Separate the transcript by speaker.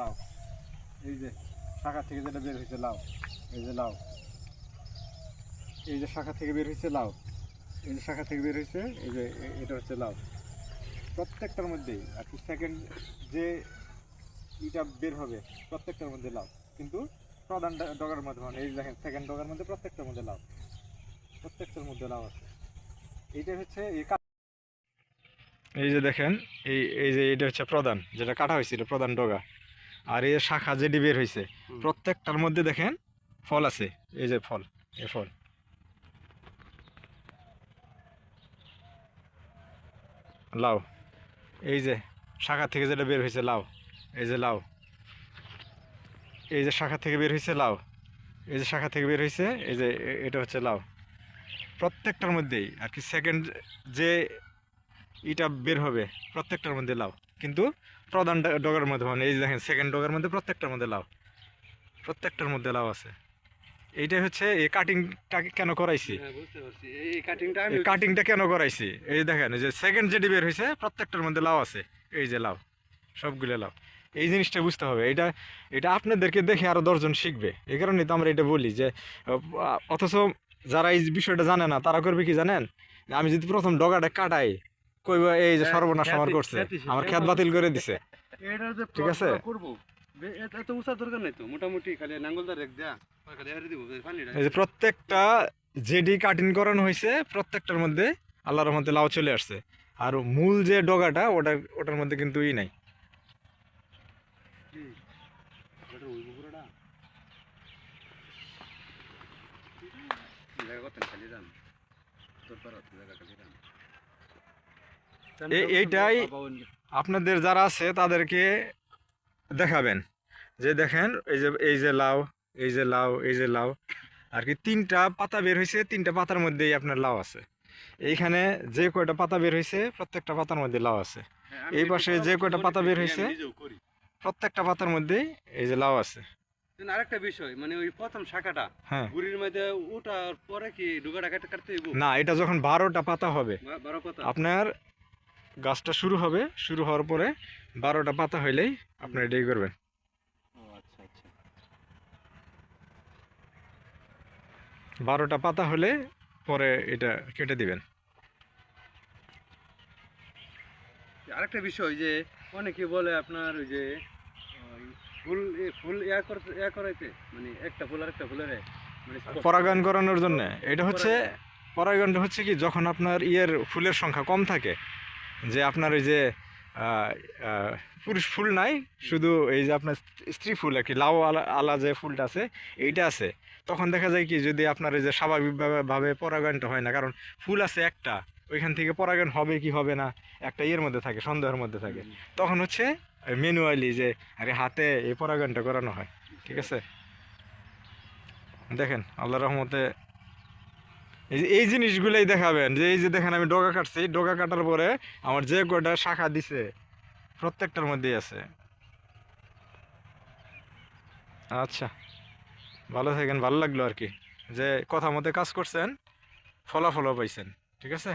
Speaker 1: লাউ এই যে শাখা থেকে যেটা বের হয়েছে লাউ এই যে লাউ এই যে শাখা থেকে বের হয়েছে লাউ এই যে শাখা থেকে বের হয়েছে এই যে এটা হচ্ছে লাউ প্রত্যেকটার মধ্যেই, আর কি সেকেন্ড যে ইটা বের হবে, প্রত্যেকটার মধ্যে লাউ কিন্তু প্রধান ডগার মধ্যে মানে এই দেখেন সেকেন্ড ডগার মধ্যে প্রত্যেকটার মধ্যে লাউ প্রত্যেকটার মধ্যে লাউ আছে। এইটা হচ্ছে এই এই যে দেখেন, এই এই যে এটা হচ্ছে প্রধান, যেটা কাটা হয়েছিল, প্রধান ডগা। আর এই যে শাখা যেটি বের হয়েছে প্রত্যেকটার মধ্যে দেখেন ফল আছে। এই যে ফল এই ফল। লাউ এই যে শাখা থেকে যেটা বের হয়েছে লাউ এই যে লাউ। এই যে শাখা থেকে বের হয়েছে লাউ এই যে শাখা থেকে বের হয়েছে এই যে এটা হচ্ছে লাউ। প্রত্যেকটার মধ্যেই আর কি সেকেন্ড যে এটা বের হবে প্রত্যেকটার মধ্যে লাউ। কিন্তু প্রধান ডগার মধ্যে মানে এই যে দেখেন সেকেন্ড ডগার মধ্যে প্রত্যেকটার মধ্যে লাউ। প্রত্যেকটার মধ্যে লাউ আছে। এইটাই হচ্ছে এই কাটিংটা কেন করাইছি?
Speaker 2: হ্যাঁ কাটিংটা
Speaker 1: কাটিংটা কেন করাইছি? এই দেখেন যে সেকেন্ড যেটি বের হয়েছে প্রত্যেকটার মধ্যে লাউ আছে। এই যে লাউ সবগুলো লাউ। এই জিনিসটা বুঝতে হবে। এটা এটা আপনাদেরকে দেখে আরও দশজন শিখবে। এই কারণেই তো আমরা এটা বলি যে অথচ যারা এই বিষয়টা জানে না তারা করবে কি জানেন? আমি যদি প্রথম ডগাটা কাটাই কইব এই যে সর্বনাশ আমার করছে আমার খেত বাতিল করে দিছে।
Speaker 2: এটা যে
Speaker 1: ঠিক আছে?
Speaker 2: করব। এত উঁচা দরকার নাই তো মোটামুটি খালি নাঙ্গলটা রেখ দেয়া
Speaker 1: এই যে প্রত্যেকটা যেডি কাটিং করানো হয়েছে প্রত্যেকটার মধ্যে আল্লাহর রহমতে লাউ চলে আসছে। আর মূল যে ডগাটা ওটা ওটার মধ্যে কিন্তু ই নাই।
Speaker 2: জায়গা কত খালি যান তোর পার জায়গা খালি
Speaker 1: এ- এইটাই- আপনাদের যারা আছে তাদেরকে দেখাবেন। যে দেখেন এই যে এই যে লাউ এই যে লাউ এই যে লাউ। আর কি তিনটা পাতা বের হয়েছে তিনটা পাতার মধ্যেই আপনার লাউ আছে। এইখানে যে কয়টা পাতা বের হয়েছে প্রত্যেকটা পাতার মধ্যে লাউ আছে।
Speaker 2: হ্যাঁ,
Speaker 1: এই পাশে যে কয়টা পাতা বের হয়েছে, প্রত্যেকটা পাতার মধ্যেই এই যে লাউ আছে।
Speaker 2: আরেকটা বিষয় মানে ওই প্রথম শাখাটা
Speaker 1: হ্যাঁ।
Speaker 2: গুড়ির মধ্যে ওঠার পরে কি ডুগাটা কাটতে
Speaker 1: না এটা যখন বারোটা পাতা হবে আপনার গাছটা শুরু হবে শুরু হওয়ার পরে বারোটা পাতা হইলেই আপনার এটাই করবেন।
Speaker 2: ও আচ্ছা আচ্ছা।
Speaker 1: বারোটা পাতা হলে পরে এটা কেটে দিবেন।
Speaker 2: আরেকটা বিষয় যে অনেকে বলে আপনার ওই যে ফুল ফুল ইয়া করতে ইয়া করাইতে মানে একটা ফুল আর একটা ফুলের মানে
Speaker 1: পরাগায়ন করানোর জন্য। এটা হচ্ছে পরাগায়নটা হচ্ছে কি যখন আপনার ইয়ের ফুলের সংখ্যা কম থাকে যে আপনার ওই যে পুরুষ ফুল নাই শুধু এই যে আপনার স্ত্রী ফুল আর কি লাউ আলা আলা যে ফুলটা আছে এইটা আছে। তখন দেখা যায় কি যদি আপনার এই যে স্বাভাবিকভাবে ভাবে পরাগায়নটা হয় না কারণ ফুল আছে একটা ওইখান থেকে পরাগায়ন হবে কি হবে না একটা ইয়ের মধ্যে থাকে সন্দেহের মধ্যে থাকে। তখন হচ্ছে ম্যানুয়ালি যে আরে হাতে এই পরাগায়নটা করানো হয় ঠিক আছে? দেখেন আল্লাহ রহমতে এই এই জিনিসগুলোই দেখাবেন, যে এই যে দেখেন আমি ডগা কাটছি, ডগা কাটার পরে আমার যে কয়টা শাখা দিছে, প্রত্যেকটার মধ্যেই আছে। আচ্ছা ভালো থাকেন, ভালো লাগল আর কি। যে কথা মতে কাজ করছেন, ফলাফলও পাইছেন, ঠিক আছে?